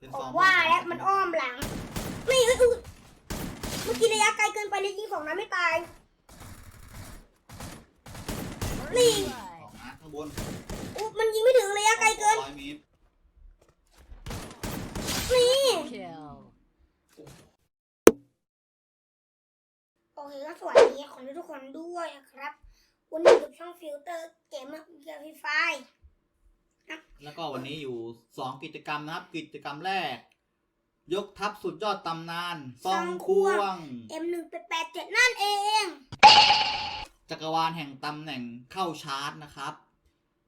เป็นผซอมงว่าแล้วมันอ้อมหลัง นี่เอ้ยอุ๊ยเมื่อกี้ระยะไกลเกินไปเลยยิงสองนัดไม่ตาย นี่สองนัดข้างบนอุ๊ยมันยิงไม่ถึงระยะไกลเกิน ร้อยเมตรนี่ Kill. โอเคก็สวัสดีขอทุกคนด้วยนะครับ วันนี้อยู่ช่องฟิลเตอร์เกมเมอร์เกียร์ฟีไฟ แล้วก็วันนี้อยู่สองกิจกรรมนะครับ กิจกรรมแรก ยกทัพสุดยอดตำนานซองควงเอ็มหนึ่งแปดเจ็ดนั่นเอง จักรวาลแห่งตำแหน่งเข้าชาร์จนะครับ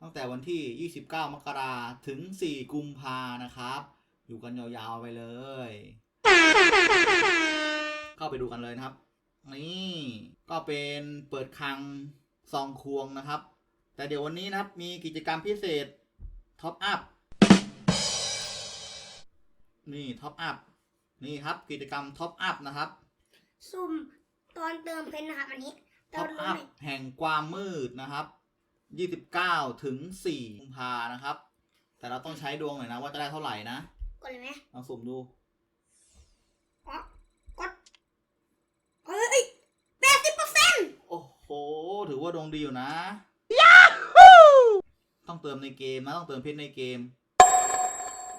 ตั้งแต่วันที่ 29 มกราถึง 4 กุมภานะครับ อยู่กันยาวๆไปเลย เข้าไปดูกันเลยนะครับ นี่ก็เป็นเปิดคลังซองควงนะครับ แต่เดี๋ยววันนี้นะครับมีกิจกรรมพิเศษ ท็อปอัพนี่ท็อปอัพนี่ครับกิจกรรมท็อปอัพนะครับซุ่มตอนเติมเพนนะครับอันนี้เติท็อมปรู้อัพไหมแห่งความมืดนะครับ29ถึง4กุมภานะครับ แต่เราต้องใช้ดวงหน่อยนะว่าจะได้เท่าไหร่นะกดเลยไหมลองสุ่มดูอ๋อกดเฮ้ยแปดสิบเปอร์เซ็นต์โอ้โห ถือว่าดวงดีอยู่นะ ต้องเติมในเกมนะต้องเติมเพชรในเกม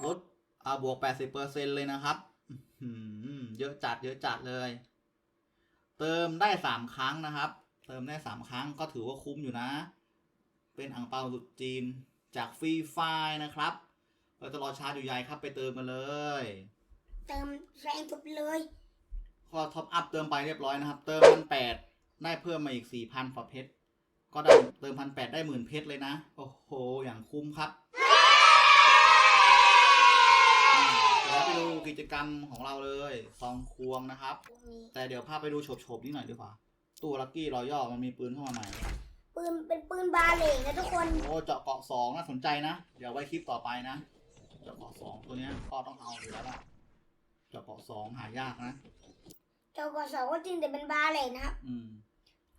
ลดอ่าบวก 80%เลยนะครับอื้อหือเยอะจัดเยอะจัดเลย เติมได้3ครั้งนะครับ เติมได้3ครั้งก็ถือว่าคุ้มอยู่นะ เป็นอ่างเปาสุดจีนจากฟรีไฟนะครับ เราจะรอชาร์จอยู่ใหญ่ครับไปเติมกันเลย เติมแรงสุดเลยก็ท็อปอัพเติมไปเรียบร้อยนะครับ เติมพันแปดได้เพิ่มมาอีกสี่พันฝาเพชร ก็ได้เติมพันแปดได้หมื่นเพชรเลยนะ โอ้โห อย่างคุ้มครับอ่าเดี๋ยวเราไปดูกิจกรรมของเราเลยซองควงนะครับ แต่เดี๋ยวพาไปดูโฉบๆนิดหน่อยดีกว่า ตู้ลักกี้รอย่อมันมีปืนเข้ามาใหม่ปืนเป็นปืนบาเลงนะทุกคน โอ้เจาะเกาะสองน่าสนใจนะ เดี๋ยวไว้คลิปต่อไปนะ เจาะเกาะสองตัวเนี้ยก็ต้องเอาอยู่แล้วล่ะ เจาะเกาะสองหายากนะ เจ้ากสก็จริงแต่เป็นบาเลงนะครับ อืม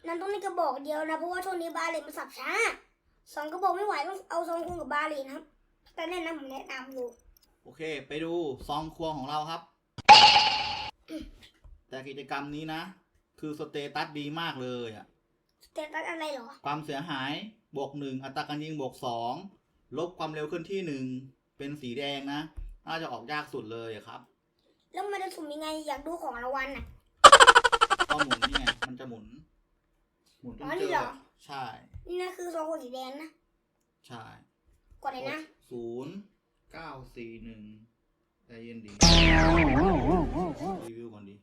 นั่นต้องมีกระบอกเดียวนะ เพราะว่าช่วงนี้บาเลงมันสับช้าสองกระบอกไม่ไหวต้องเอาสองคูณกับบาเลงนะครับ แต่แนะนำผมแนะนำอยู่โอเค ไปดูซองควงของเราครับ แต่กิจกรรมนี้นะ คือสเตตัสดีมากเลยอะสเตตัสอะไรเหรอ ความเสียหายบวกหนึ่งอัตราการยิงบวกสองลบความเร็วเคลื่อนที่หนึ่งเป็นสีแดงนะ น่าจะออกยากสุดเลยอะครับ แล้วมันจะสุ่มยังไงอยากดูของรางวัลน่ะ ก็หมุนนี่ไงมันจะหมุน หมุนจนอ๋อเจนี่อเหรอใช่นี่นะคือสองคนสีแดงนะ ใช่กดเลยนะ ศูนย์เก้าสี่หนึ่งใจเย็นดีรีวิวก่อนดี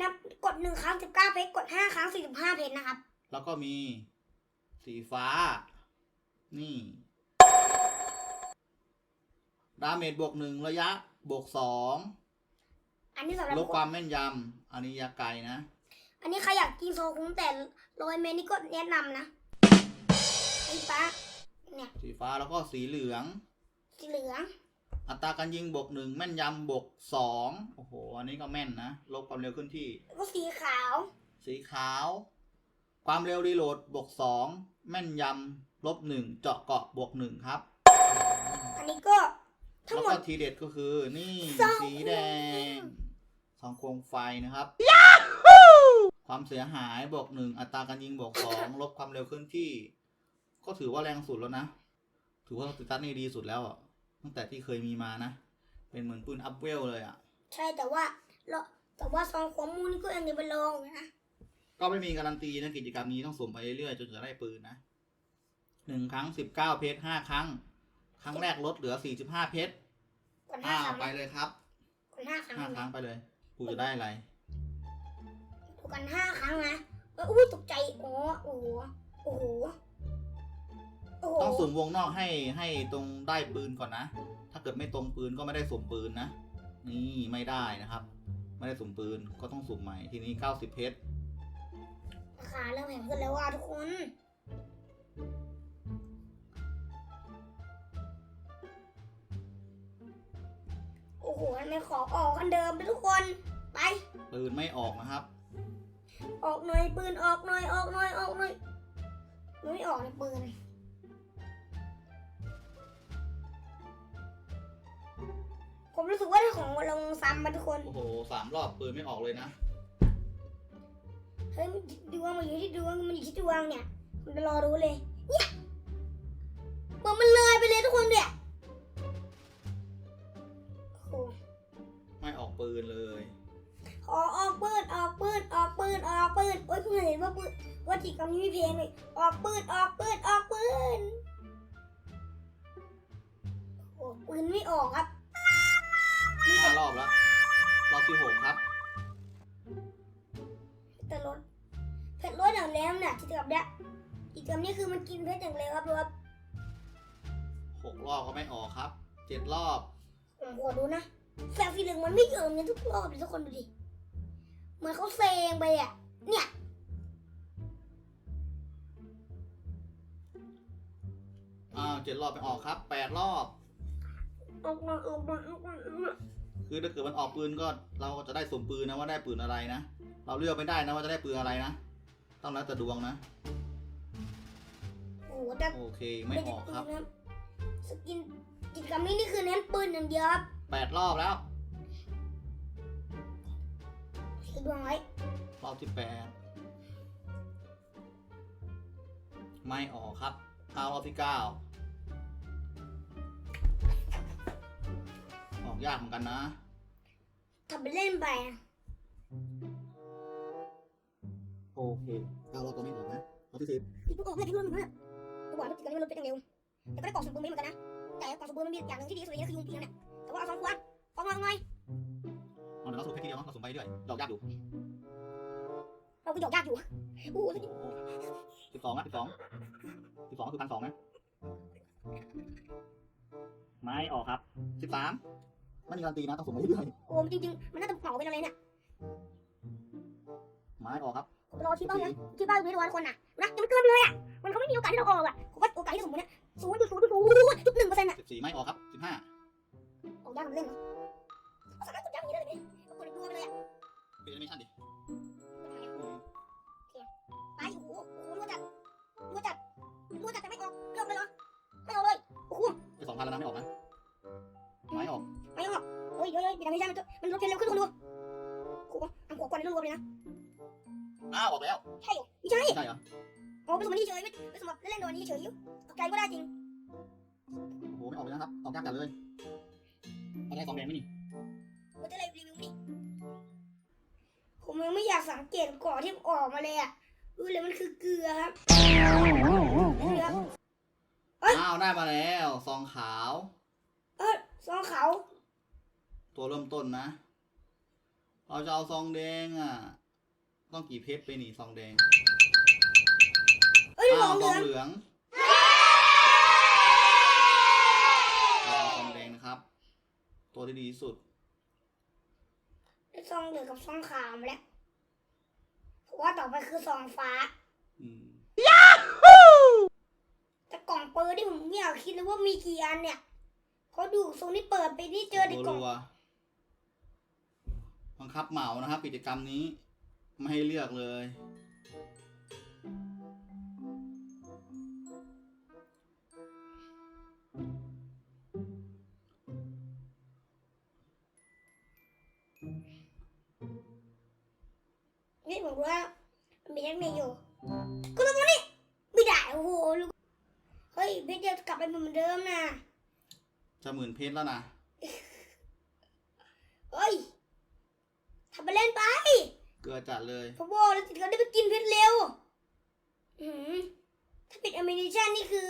นับกดหนึ่งครั้งสิบเก้าเพชรกดห้าครั้งสี่สิบห้าเพชรนะครับ แล้วก็มีสีฟ้า นี่ ดาเมจบวกหนึ่งระยะ บวกสองอันนี้สำหรับลบความแม่นยำอันนี้ยาไกลนะ อันนี้ใครอยากกินโซคุ้งแต่โรยเมนนี่ก็แนะนำนะไอ้ป้าเนี่ยสีฟ้าแล้วก็สีเหลือง สีเหลือง อัตราการยิงบวกหนึ่งแม่นยำบวกสองโอ้โห อันนี้ก็แม่นนะลบความเร็วขึ้นที่ แล้วก็สีขาว สีขาว ความเร็วรีโหลดบวกสองแม่นยำลบหนึ่งเจาะเกาะบวกหนึ่งครับ อันนี้ก็ทั้งแล้วหมก็ด ทีเด็ดก็คือนี่ สอง สีแดงสองโคมไฟนะครับ ความเสียหายบวกหนึ่งอัตราการยิงบวกสองลบความเร็วเคลื่อนที่ ก็ถือว่าแรงสุดแล้วนะ ถือว่าสเตตัสนี่ดีสุดแล้วอะตั้งแต่ที่เคยมีมานะ เป็นเหมือนปืนอัพเวลเลยอะใช่แต่ว่าเราแต่ว่าซองขวมูนี่ก็ยังจะไปลองนะ ก็ไม่มีการันตีนะกิจกรรมนี้ต้องสุ่มไปเรื่อยๆจนจะได้ปืนนะหนึ่งครั้งสิบเก้าเพชรห้าครั้ง ครั้งแรกลดเหลือสี่สิบห้าเพชรกดห้าอ้าวครั้งไปเลยครับกดห้าครั้งห้าครั้งไปเลยกูจะได้อะไรถู กกันห้าครั้งนะเอออุ้ยตกใจโอ้โอ้โหโอ้โหโอ้โหต้องสุ่มวงนอกให้ให้ตรงได้ปืนก่อนนะ ถ้าเกิดไม่ตรงปืนก็ไม่ได้สุ่มปืนนะ นี่ไม่ได้นะครับ ไม่ได้สุ่มปืนก็ต้องสุ่มใหม่ ทีนี้เก้าสิบเพชรราคาเริ่มแพงขึ้นแล้วว่าทุกคนโอ้โหทำไมของออกกันเดิมไปทุกคน ไปปืนไม่ออกนะครับ ออกหน่อยปืนออกหน่อยออกหน่อยออกหน่อยมันไม่ออกในปืนกผมรู้สึกว่าถ้าของลงซ้ำมาทุกคน โอ้โหสามรอบปืนไม่ออกเลยนะ เฮ้ยมันดวงมันอยู่ที่ดวงมันอยู่ที่ดวงเนี่ยมันรอรู้เลย เนี่ยเหมือนมันเลยไปเลยทุกคนเนี่ยโอ้โหไม่ออกปืนเลย ออกออกปืนออกปืนออกปืนออกปืนโอ้ยเพิ่งเห็นว่าปืนว่าจิกรรมนี้มีเพลงเลยออกปืนออกปืนออกปืนโอ้ปืนไม่ออกครับห้ารอบแล้ว รอบที่หกครับ แต่รถเพชรรถอย่างแล้วเนี่ยกิจกรรมเนี้ยกิจกรรมนี้คือมันกินเพชรอย่างเร็วครับดูครับหกรอบก็ไม่ออกครับ เจ็ดรอบ ผมขอดูนะแสงสีเหลืองมันไม่เยิมเนี่ยทุกรอบเลยทุกคนดูดิ เหมือนเขาเซงไปอะ เนี่ย อ้าวเจ็ดรอบไม่ออกครับแปดรอบ ออกมาออกมาออกมาออกมาคือถ้าเกิดมันออกปืนก็เราก็จะได้สุ่มปืนนะว่าได้ปืนอะไรนะ เราเลือกไม่ได้นะว่าจะได้ปืนอะไรนะ ต้องแล้วแต่ดวงนะ โอ้โหแต่โอเคไม่ออกครับไม่ได้ปืนนะสกินกิจกรรมนี้นี่คือเน้นปืนอย่างเดียวครับแปดรอบแล้ว คือดวงไว้รอบที่แปดไม่ออกครับเอารอบที่เก้าออกยากเหมือนกันนะทำไปเล่นไปนะโอเคเก้ารอบก็ไม่ออกนะรอบที่สิบพี่ปุ๊กออกเลยพี่รุ่นมันตัวบอกว่ากิจกรรมนี้มันลดไปอย่างเร็วแต่ก็ได้กล่องสุ่มปืนเหมือนกันนะแต่กล่องสุ่มปืนมันมีอย่างหนึ่งที่ดีที่สุดเลยก็คือยุงปีนั่นแหละแต่ว่าเอาสองขวดออกมาหน่อย เอาเราสุ่มแค่ทีเดียวเนาะเราสุ่มไปเรื่อยดอกยากอยู่เราก็หยอกยากอยู่โอ้สิบสองนะสิบสองสิบสองก็คือพันสองนะไม่ออกครับสิบสามไม่มีการันตีนะต้องสุ่มไปเรื่อยโอ้จริงๆ มันน่าจะเหมาเป็นอะไรเนี่ยไม่ออกครับรอที่บ้านนะที่บ้านไม่รู้ว่าคนน่ะนะยังไม่เกินเลยอะมันเขาไม่มีโอกาสที่เราออกอะผมว่าโอกาสที่สมมติเนี่ยศูนย์จุดศูนย์จุดศูนย์จุดหนึ่งเปอร์เซ็นต์อะสิบสี่ไม่ออกครับสิบห้าออกยากมันเล่นเนาะสามารถกดยากอย่างนี้ได้เลย กดตัวไปเลยอะเป็นแอนิเมชั่นดิไปโอ้โหโอ้โหรัวจัดรัวจัดรัวจัดแต่ไม่ออกไม่ออกเลยเหรอไม่ออกเลยโอ้โหไอ้สองพันแล้วนะไม่ออกนะไม่ออกไม่ออกโอ้ยเฮ้ยเดี๋ยวไม่ใช่มันมันลดเร็วขึ้นทุกคนดูโอ้โหอันหัวกวนนี่รวมเลยนะอ้าวออกแล้วใช่เหรอไม่ใช่ไม่ใช่เหรอโอ้เป็นสมมติเฉยไม่เป็นสมมติเล่นๆโดนนี้เฉยอยู่ไกลก็ได้จริงโอ้โหไม่ออกเลยนะครับออกยากจัดเลยเอาได้สองแดงไหมนี่มัน ไม่อยากสังเกตก่อนที่ออกมาเลยอะรู้เลยมันคือเกลือครับเกลือเอ้ยอ้าวได้มาแล้วซองขาว เออซองขาว ตัวเริ่มต้นนะ เราจะเอาซองแดงอะ ต้องกี่เพชรไปนี่ซองแดงเอ้ยอ้าซวองซเหลืององเหลืองเราเอาซองแดงนะครับ ตัวที่ดีที่สุดได้ซองเหลืองกับซองขาวมาแล้วผม ว่าต่อไปคือซองฟ้าอืมแต่กล่องเปิดที่ผมไม่อยากคิดเลยว่ามีกี่อันเนี่ยเขาดูทรงนี้เปิดไปนี่เจอในกล่องรัวๆบังคับเหมานะครับกิจกรรมนี้ ไม่ให้เลือกเลยนี่ ผมรู้ว่ามันมีเทคนิคอยู่ก็ต้องนี่ไม่ได้โอ้โหลูกเฮ้ยเพชรจะกลับไปเหมือนเดิมนะจะหมื่นเพชรแล้วนะเฮ้ยทำไปเล่นไป เกลือจัดเลยผมบอกแล้วติดกันได้ไปกินเพชรเร็วอืมถ้าปิดแอมิเนชันนี่คือ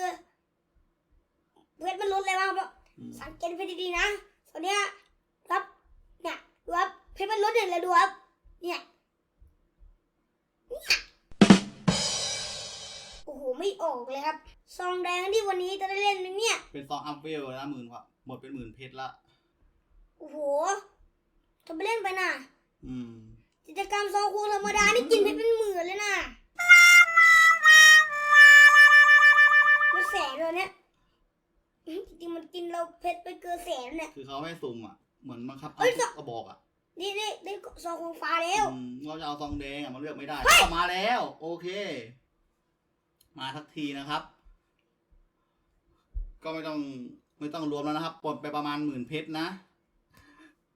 เพชรมันลดเลยว่ะอืมสังเกตเพชรดีๆนะตอนเนี้ยครับเนี่ยดูครับเพชรมันลดอย่างเลยดูครับ กเลยครับ ซองแดงที่วันนี้จะได้เล่นไหมเนี่ย เป็นซองอัพเวลนะหมื่นกว่าหมดเป็นหมื่นเพชรละ โอ้โหทำไปเล่นไปน่ะ อืม กิจกรรมซองคูณธรรมดานี่กินเพชรเป็นหมื่นเลยน่ะไม่แสนเลยเนี่ยอื้อจริงๆมันกินเราเพชรไปเกินแสนเนี่ย คือเขาไม่สุ่มอะ เหมือนบังคับเอ้เอายซะกระบอกอะนี่นี่ได้ซองของฟ้าแล้ว อืมเราจะเอาซองแดงอะมาเลือกไม่ได้ก็มาแล้ว โอเค มาทักทีนะครับ ก็ไม่ต้องไม่ต้องรวมแล้วนะครับปลดไปประมาณหมื่นเพชรนะ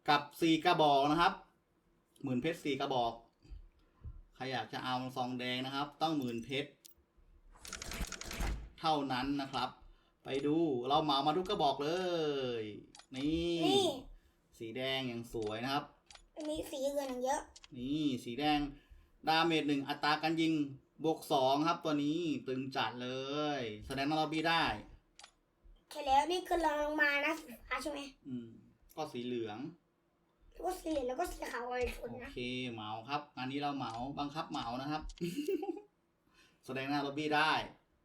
กับสี่กระบอกนะครับหมื่นเพชรสี่กระบอกใครอยากจะเอาซองแดงนะครับ ต้องหมื่นเพชรเท่านั้นนะครับ ไปดูเราเหมามาทุกกระบอกเลย นี่ นี่สีแดงอย่างสวยนะครับ มีสีเงินเยอะ นี่สีแดง ดาเมจหนึ่งอัตราการยิง บวกสองครับตัวนี้ตึงจัดเลย แสดงว่าเราบีได้ใช่แล้วนี่คือเราลงมานะสีฟ้าใช่ไหมอืม ก็สีเหลือง แล้วก็สีเหลืองแล้วก็สีขาวอะไรชนโอนะเคเหมาครับ อันนี้เราเหมาบังคับเหมานะครับ แสดงหน้าล็อบบี้ได้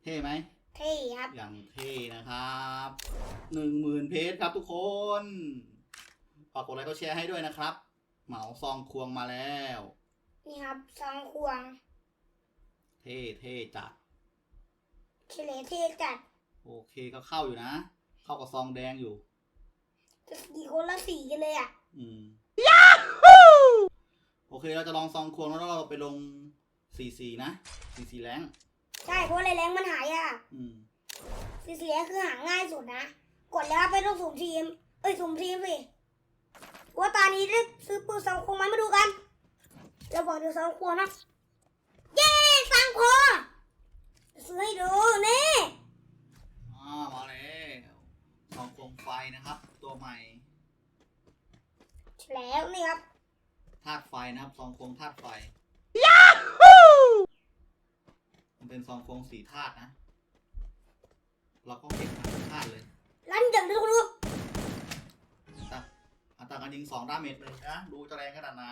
เท่ไหม เท่ครับอย่างเท่นะครับหนึ่งหมื่นเพจครับทุกคนฝากกดไลค์กดแชร์ให้ด้วยนะครับ เหมาซองควงมาแล้ว นี่ครับซองควง เท่เท่จัดเฉลยเท่จัด โอเคก็เข้าอยู่นะ เข้ากับซองแดงอยู่จะสีคนละสีกันเลยอะ อืมโอเคเราจะลองซองควงแล้วเราไปลงสีสีนะสีสีแรงใช่เพราะอะไรแรงมันหายอะอืมสีสีแรงคือหาง่ายสุดนะกดแล้วไปต้องสุ่มทีม เอ้ยสุ่มทีมสิว่าตอนนี้ได้ซื้อปืนซองควงไหมมาดูกันเราบอกจะซองควงนะเย้ซองควงซื้อให้ดูนี่อ่ามาแล้วซองโควงไฟนะครับ ตัวใหม่แล้วนี่ครับธาตุไฟนะครับซองโควงธาตุไฟมันเป็นซองโควงสีธาตุนะ เราก็เก็บทั้งธาตุเลยลั่นจังดูดูอัตาอัตราการยิงสองดาเมจเลยนะ ดูจะแรงขนาดไหน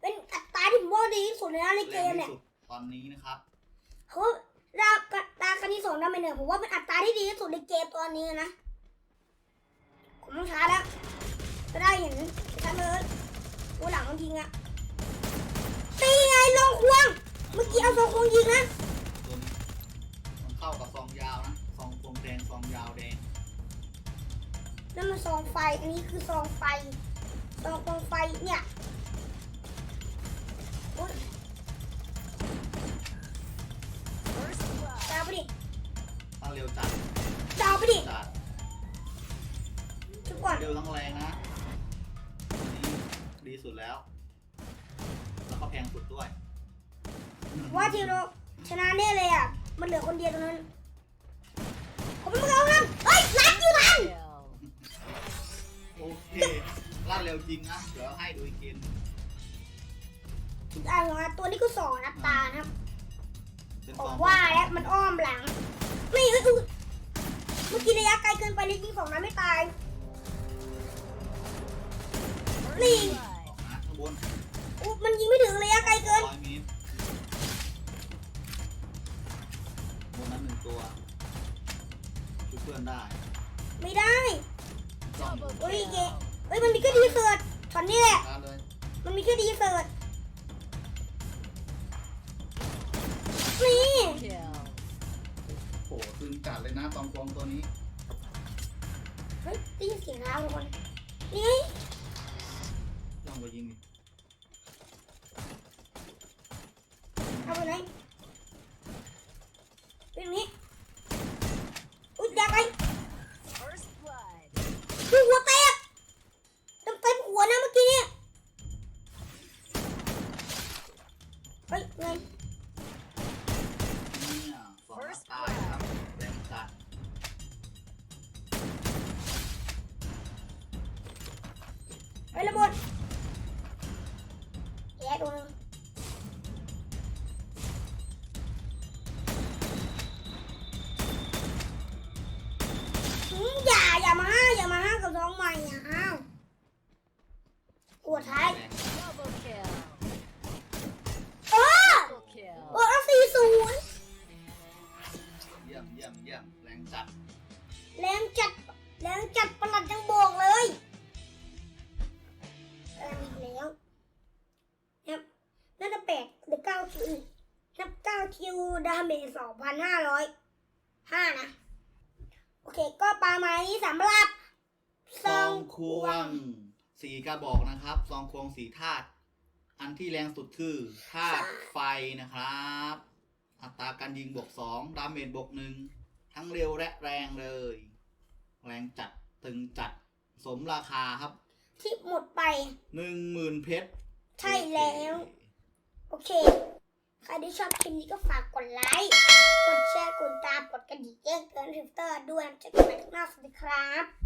เป็นอัตราที่ผมว่าดีที่สุดเลยนะในเกมเนี่ย ตอนนี้นะครับเขาดาวกดาวคันที่สองดาวไปเนี่ยผมว่าเป็นอัตราที่ดีที่สุดในเกมตอนนี้นะผมต้องช้าแล้วก็ได้เห็นชัดเลยตัวหลังมันยิงอะตีไงลงควง เมื่อกี้เอาทรงควงยิงนะตัวนี้มันเข้ากับซองยาวนะซองควงแดงซองยาวแดงนั่นมันซองไฟ อันนี้คือซองไฟ ซองควงไฟเนี่ย เร็วทั้งแรงนะอันนี้ดีสุดแล้ว แล้วก็แพงสุดด้วย ว่าทีมเราชนะแน่เลยอะ มันเหลือคนเดียวตรงนั้น ผมไม่เอาครับเฮ้ยรัดอยู่มันโอเคลาดเร็วจริงนะ เดี๋ยวให้ดูอีกเกมอ่าตัวนี้ก็สอนอัตรานะครับเป็นผซอมงว่าแล้วมันอ้อมหลัง ไม่เอ้ยอุ๊ยเมื่อกี้ระยะไกลเกินไปเลยยิงสองนัดไม่ตาย นี่ออกนะข้างบนอุ๊ยมันยิงไม่ถึงระยะไกลเกินร้อยเมตรบนนั้นหนึ่งตัวช่วยเพื่อนได้ไม่ได้จ้องอยู่เฮ้ยเกเฮ้ยมันมีแค่ดีเซิร์ตช็อตนี้แหละได้เลยมันมีแค่ดีเซิร์ตนี่โอ้โหตึงจัดเลยนะตองกวงตัวนี้ เฮ้ยได้ยินเสียงแล้วทุกคนนี่ไง ลองไปยิงดิ เอาไปไหนาอย่ามาห้าอย่ามาห้ากับน้องใหม่อย่าห้าวกวดท้ายแรงเออโอ้แล้วสี่ศูนย์เยี่ยมเยี่ยมเยี่ยมแรงจัดแรงจัดแรงจัดประหลัดยังบอกเลยเออแล้วครับน่าจะแปดหรือเก้าคิวนับเก้าคิวดาเมจสองพันห้าร้อยห้านะ โอเค ก็ประมาณนี้สำหรับซองควงสีกระบอกนะครับซองควงสีธาตุอันที่แรงสุดคือธาตุไฟนะครับ อัตราการยิงบวกสองดาเมจบวกหนึ่งทั้งเร็วและแรงเลย แรงจัดตึงจัดสมราคาครับที่หมดไปหนึ่งหมื่นเพชร ใช่แล้ว โอเคใค รที่ชอบคลิปนี้ก็ฝากกดไลค์ กดแชร์ กดตาม กดกระดิ่งแจ้งเตือนทวิตเตอร์ด้วยจะกันใหม่ครั้งหน้าสวัสดีครับ